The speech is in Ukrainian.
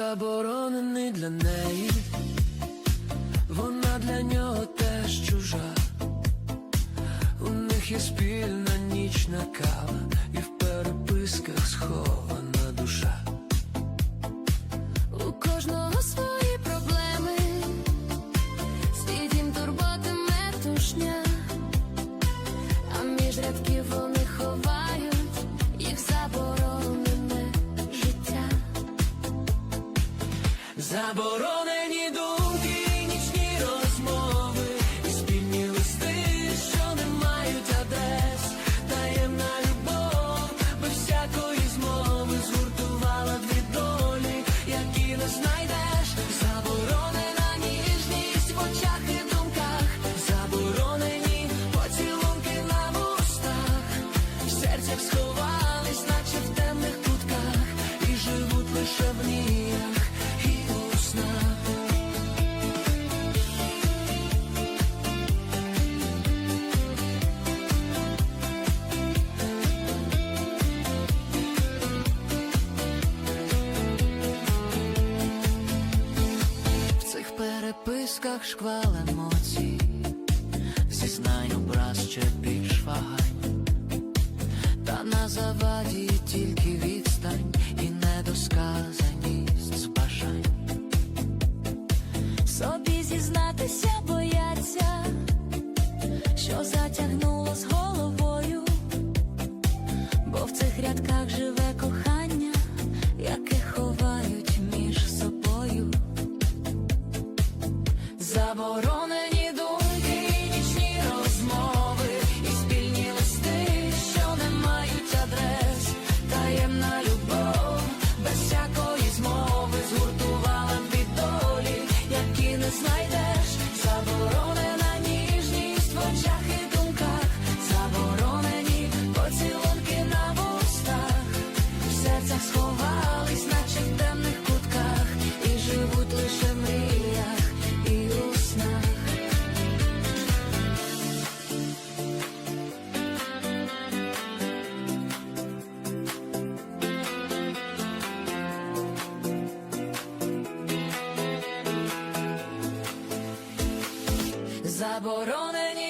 заборонений для неї, вона для нього теж чужа, у них є спільна нічна кава, і в переписках схована душа. saboroso. тисках шквал емоцій, зізнаю, брат, ще більш вагань, та на заваді. знайдеш, заборонена ніжність в очах і думках, заборонені поцілунки на вустах, в серцях сховах. заборонені.